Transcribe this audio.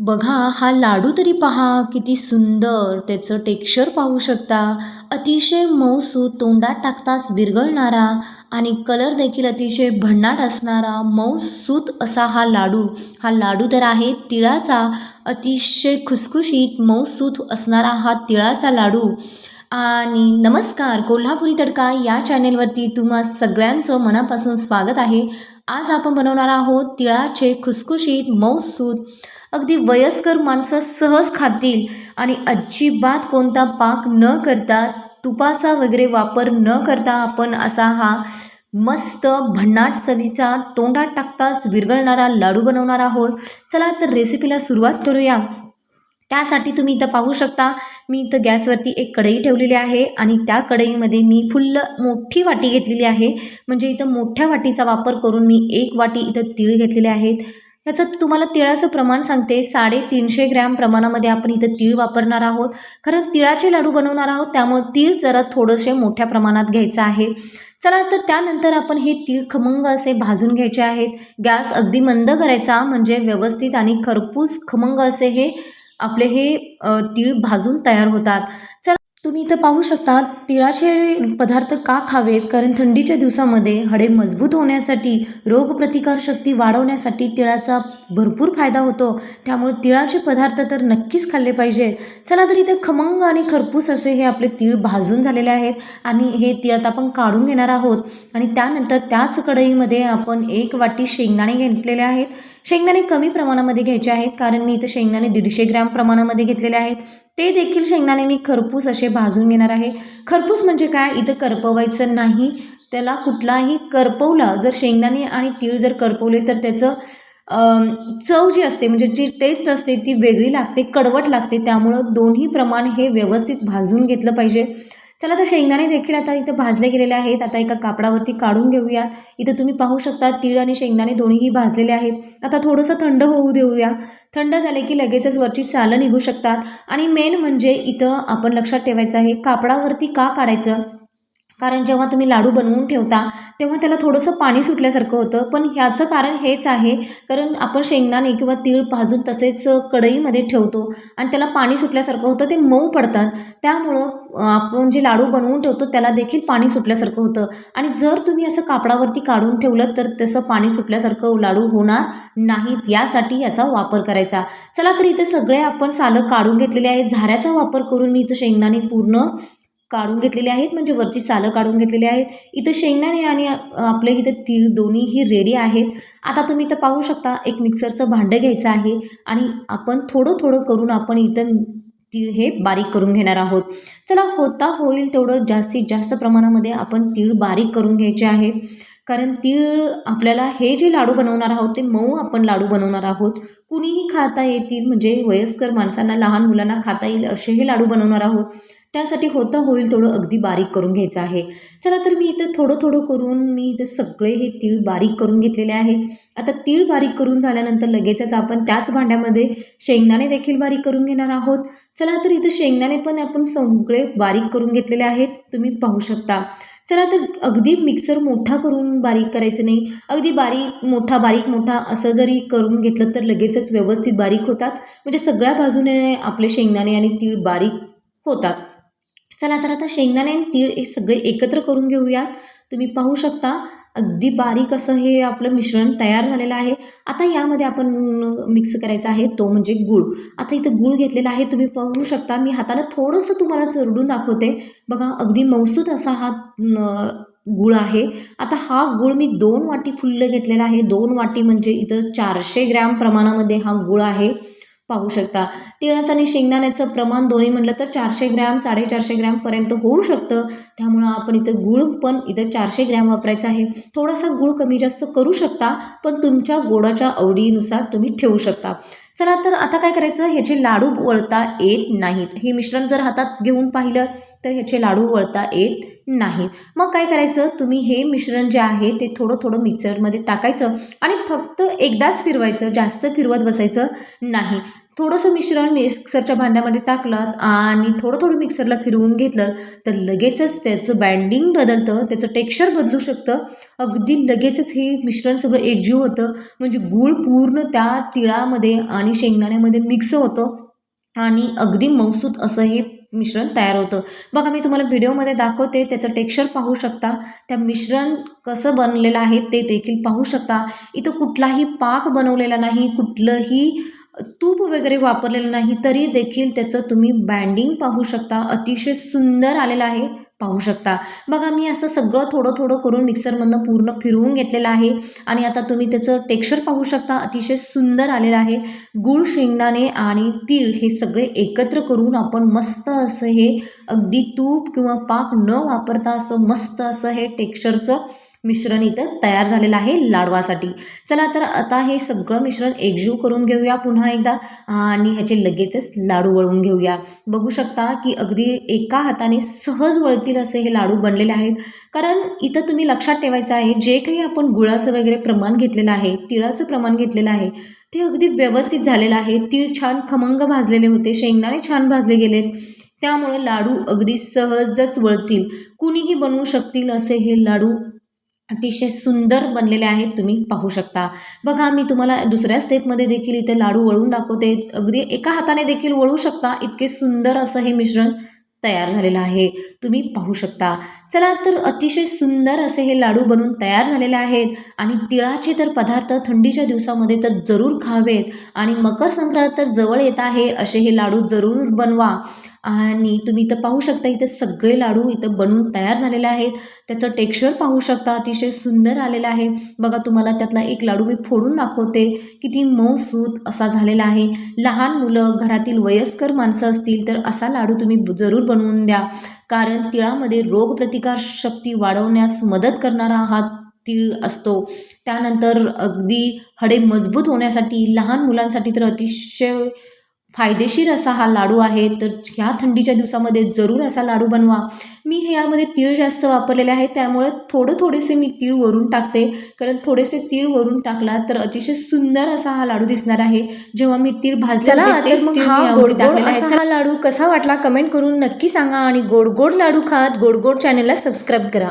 बघा हा लाडू तरी पहा किती सुंदर त्याचं टेक्स्चर पाहू शकता. अतिशय मऊसूत तोंडात टाकताच विरघळणारा आणि कलर देखील अतिशय भन्नाट असणारा मऊसूत असा हा लाडू. हा लाडू तर आहे तिळाचा. अतिशय खुसखुशीत मऊसूत असणारा हा तिळाचा लाडू. आणि नमस्कार कोल्हापुरी तडका या चॅनेलवरती तुम्हा सगळ्यांचं मनापासून स्वागत आहे. आज आपण बनवणार आहोत तिळाचे खुसखुशीत मऊसूत अगदी वयस्कर माणसं सहज खातील आणि अजिबात कोणता पाक न करता तुपाचा वगैरे वापर न करता आपण असा हा मस्त भन्नाट चवीचा तोंडात टाकताच विरघळणारा लाडू बनवणार आहोत. चला तर रेसिपीला सुरुवात करूया. त्यासाठी तुम्ही इथं पाहू शकता मी इथं गॅसवरती एक कढई ठेवलेली आहे आणि त्या कढईमध्ये मी फुल्ल मोठी वाटी घेतलेली आहे. म्हणजे इथं मोठ्या वाटीचा वापर करून मी एक वाटी इथं तीळ घेतलेले आहेत. ह्याचं तुम्हाला तिळाचं प्रमाण सांगते. साडेतीनशे ग्रॅम प्रमाणामध्ये आपण इथं तीळ वापरणार आहोत. कारण तिळाचे लाडू बनवणार आहोत त्यामुळे तीळ जरा थोडंसे मोठ्या प्रमाणात घ्यायचं आहे. चला तर त्यानंतर आपण हे तीळ खमंग असे भाजून घ्यायचे आहेत. गॅस अगदी मंद करायचा म्हणजे व्यवस्थित आणि खरपूस खमंग असे हे आपले हे तीळ भाजून तयार होतात. चला तुम्ही इथं पाहू शकता तिळाचे पदार्थ का खावेत? कारण थंडीच्या दिवसामध्ये हाडे मजबूत होण्यासाठी रोगप्रतिकारशक्ती वाढवण्यासाठी तिळाचा भरपूर फायदा होतो. त्यामुळे तिळाचे पदार्थ तर नक्कीच खाल्ले पाहिजे. चला तर इथे खमंग आणि खरपूस असे हे आपले तीळ भाजून झालेले आहेत आणि हे तीळ आता आपण काढून घेणार आहोत. आणि त्यानंतर त्याच कढईमध्ये आपण एक वाटी शेंगदाणे घेतलेले आहेत. शेंगदाणे कमी प्रमाणामध्ये घ्यायचे आहेत कारण मी इथं शेंगदाणे दीडशे ग्रॅम प्रमाणामध्ये घेतलेले आहेत. ते देखील शेंगदाणे मी खरपूस असे भाजून घेणार आहे. खरपूस म्हणजे काय? इथं करपवायचं नाही. त्याला कुठलाही करपवला जर शेंगदाणे आणि तीळ जर करपवले तर त्याचं चव जी असते म्हणजे जी टेस्ट असते ती वेगळी लागते कडवट लागते. त्यामुळं दोन्ही प्रमाण हे व्यवस्थित भाजून घेतलं पाहिजे. चला तर शेंगदाणे देखील आता इथं भाजले गेलेले आहेत. आता एका कापडावरती काढून घेऊयात इथं तुम्ही पाहू शकता तीळ आणि शेंगदाणे दोन्हीही भाजलेले आहेत. आता थोडंसं थंड होऊ देऊया. थंड झाले की लगेचच वरची सालं निघू शकतात. आणि मेन म्हणजे इथं आपण लक्षात ठेवायचं आहे कापडावरती का काढायचं? कारण जेव्हा तुम्ही लाडू बनवून ठेवता तेव्हा त्याला थोडंसं पाणी सुटल्यासारखं होतं. पण ह्याचं कारण हेच आहे कारण आपण शेंगदाणे किंवा तीळ भाजून तसेच कढईमध्ये ठेवतो आणि त्याला पाणी सुटल्यासारखं होतं ते मऊ पडतात. त्यामुळं आपण जे लाडू बनवून ठेवतो त्याला देखील पाणी सुटल्यासारखं होतं. आणि जर तुम्ही असं कापडावरती काढून ठेवलं तर तसं पाणी सुटल्यासारखं लाडू होणार नाहीत. यासाठी याचा वापर करायचा. चला तर इथे सगळे आपण सालं काढून घेतलेले आहेत. झाऱ्याचा वापर करून मी इथं शेंगदाणे पूर्ण काढून घेतलेले आहेत म्हणजे वरची सालं काढून घेतलेली आहेत. इथं शेंगदाणे आणि आपले इथं तीळ दोन्हीही रेडी आहेत. आता तुम्ही इथं पाहू शकता एक मिक्सरचं भांडं घ्यायचं आहे आणि आपण थोडं थोडं करून आपण इथं तीळ हे बारीक करून घेणार आहोत. चला होता होईल तेवढं जास्तीत जास्त प्रमाणामध्ये आपण तीळ बारीक करून घ्यायचे आहे. कारण तीळ आपल्याला हे जे लाडू बनवणार आहोत ते मऊ आपण लाडू बनवणार आहोत. कुणीही खाता येतील म्हणजे वयस्कर माणसांना लहान मुलांना खाता येईल असे हे लाडू बनवणार आहोत. त्यासाठी होतं होईल थोडं अगदी बारीक करून घ्यायचं आहे. चला तर मी इथं थोडं थोडं करून मी इथं सगळे हे तीळ बारीक करून घेतलेले आहे आता तीळ बारीक करून झाल्यानंतर लगेचच आपण त्याच भांड्यामध्ये शेंगदाणे देखील बारीक करून घेणार आहोत. चला तर इथं शेंगदाणे पण आपण सगळे बारीक करून घेतलेले आहेत. तुम्ही पाहू शकता. चला तर अगदी मिक्सर मोठा करून बारीक करायचं नाही. अगदी बारीक मोठा बारीक मोठा असं जरी करून घेतलं तर लगेचच व्यवस्थित बारीक होतात. म्हणजे सगळ्या बाजूने आपले शेंगदाणे आणि तीळ बारीक होतात. चला तर आता शेंगदाणे आणि तीळ हे सगळे एकत्र करून घेऊयात. तुम्ही पाहू शकता अगदी बारीक असं हे आपलं मिश्रण तयार झालेलं आहे. आता यामध्ये आपण मिक्स करायचं आहे तो म्हणजे गूळ. आता इथं गूळ घेतलेला आहे तुम्ही पाहू शकता. मी हाताला थोडंसं तुम्हाला चरडून दाखवते. बघा अगदी मौसूद असा हा गुळ आहे. आता हा गुळ मी दोन वाटी फुल्ल घेतलेला आहे. दोन वाटी म्हणजे इथं चारशे ग्रॅम प्रमाणामध्ये हा गुळ आहे. पाहू शकता. तिळाचं आणि शेंगदाण्याचं प्रमाण दोन्ही म्हटलं तर चारशे ग्रॅम साडेचारशे ग्रॅमपर्यंत होऊ शकतं. त्यामुळं आपण इथं गुळ पण इथं चारशे ग्रॅम वापरायचं आहे. थोडासा गुळ कमी जास्त करू शकता पण तुमच्या गोडाच्या आवडीनुसार तुम्ही ठेवू शकता. चला तर आता काय करायचं? ह्याचे लाडू वळता येत नाहीत. हे मिश्रण जर हातात घेऊन पाहिलं तर ह्याचे लाडू वळता येत नाही. मग काय करायचं? तुम्ही हे मिश्रण जे आहे ते थोडं थोडं मिक्सरमध्ये टाकायचं आणि फक्त एकदाच फिरवायचं जास्त फिरवत बसायचं नाही. थोडंसं मिश्रण मिक्सरच्या भांड्यामध्ये टाकलं आणि थोडं थोडं मिक्सरला फिरवून घेतलं तर लगेचच त्याचं बँडिंग बदलतं त्याचं टेक्स्चर बदलू शकतं. अगदी लगेचच हे मिश्रण सगळं एकजीव होतं. म्हणजे गूळ पूर्ण त्या तिळामध्ये आणि शेंगदाण्यामध्ये मिक्स होतं आणि अगदी मौसूत असं हे मिश्रण तयार होतं. बघा मी तुम्हाला व्हिडिओमध्ये दाखवते त्याचं टेक्स्चर पाहू शकता. त्या मिश्रण कसं बनलेलं आहे ते देखील पाहू शकता. इथं कुठलाही पाक बनवलेला नाही कुठलंही तूप वगैरे वापरलेलं नाही तरी देखील त्याचं तुम्ही बँडिंग पाहू शकता. अतिशय सुंदर आलेलं आहे. पाहू शकता. बघा मी असं सगळं थोडं थोडं करून मिक्सरमधनं पूर्ण फिरवून घेतलेलं आहे. आणि आता तुम्ही त्याचं टेक्स्चर पाहू शकता. अतिशय सुंदर आलेलं आहे. गूळ शेंगदाणे आणि तीळ हे सगळे एकत्र करून आपण मस्त असं हे अगदी तूप किंवा पाक न वापरता असं मस्त असं हे टेक्स्चरचं मिश्रण इथं तयार झालेलं आहे लाडवासाठी. चला तर आता हे सगळं मिश्रण एकजीव करून घेऊया पुन्हा एकदा. आणि ह्याचे लगेचच लाडू वळवून घेऊया. बघू शकता की अगदी एका हाताने सहज वळतील असे हे लाडू बनलेले आहेत. कारण इथं तुम्ही लक्षात ठेवायचं आहे जे काही आपण गुळाचं वगैरे प्रमाण घेतलेलं आहे तिळाचं प्रमाण घेतलेलं आहे ते अगदी व्यवस्थित झालेलं आहे. तीळ छान खमंग भाजलेले होते शेंगदाणे छान भाजले गेलेत. त्यामुळे लाडू अगदी सहजच वळतील. कुणीही बनवू शकतील असे हे लाडू अतिशय सुंदर बनलेले आहेत तुम्ही पाहू शकता. बघा मी तुम्हाला दुसऱ्या स्टेपमध्ये देखील इथे लाडू वळून दाखवते. अगदी एका हाताने देखील वळू शकता. इतके सुंदर असं हे मिश्रण तयार झालेलं आहे. तुम्ही पाहू शकता. चला तर अतिशय सुंदर असे हे लाडू बनून तयार झालेले आहेत. आणि तिळाचे तर पदार्थ थंडीच्या दिवसामध्ये तर जरूर खावेत. आणि मकर संक्रांत तर जवळ येत आहे. असे हे लाडू जरूर बनवा. आणि तुम्ही इथं पाहू शकता इथे सगळे लाडू इथं बनवून तयार झालेले आहेत. त्याचं टेक्स्चर पाहू शकता अतिशय सुंदर आलेलं आहे. बघा तुम्हाला त्यातला एक लाडू मी फोडून दाखवते. किती मऊसूत असा झालेला आहे. लहान मुलं घरातील वयस्कर माणसं असतील तर असा लाडू तुम्ही जरूर बनवून द्या. कारण तिळामध्ये रोगप्रतिकार शक्ती वाढवण्यास मदत करणारा हा तीळ असतो. त्यानंतर अगदी हडे मजबूत होण्यासाठी लहान मुलांसाठी तर अतिशय फायदेशीर असा हा लाडू आहे तर ह्या थंडीच्या दिवसामध्ये जरूर असा लाडू बनवा. मी हे यामध्ये तीळ जास्त वापरलेले आहेत त्यामुळे थोडं थोडेसे मी तीळ वरून टाकते. कारण थोडेसे तीळ वरून टाकला तर अतिशय सुंदर असा हा लाडू दिसणार आहे. जेव्हा मी तीळ हा आहे. असा हा लाडू कसा वाटला कमेंट करून नक्की सांगा आणि गोड गोड लाडू खात गोड गोड चॅनलला सबस्क्राईब करा.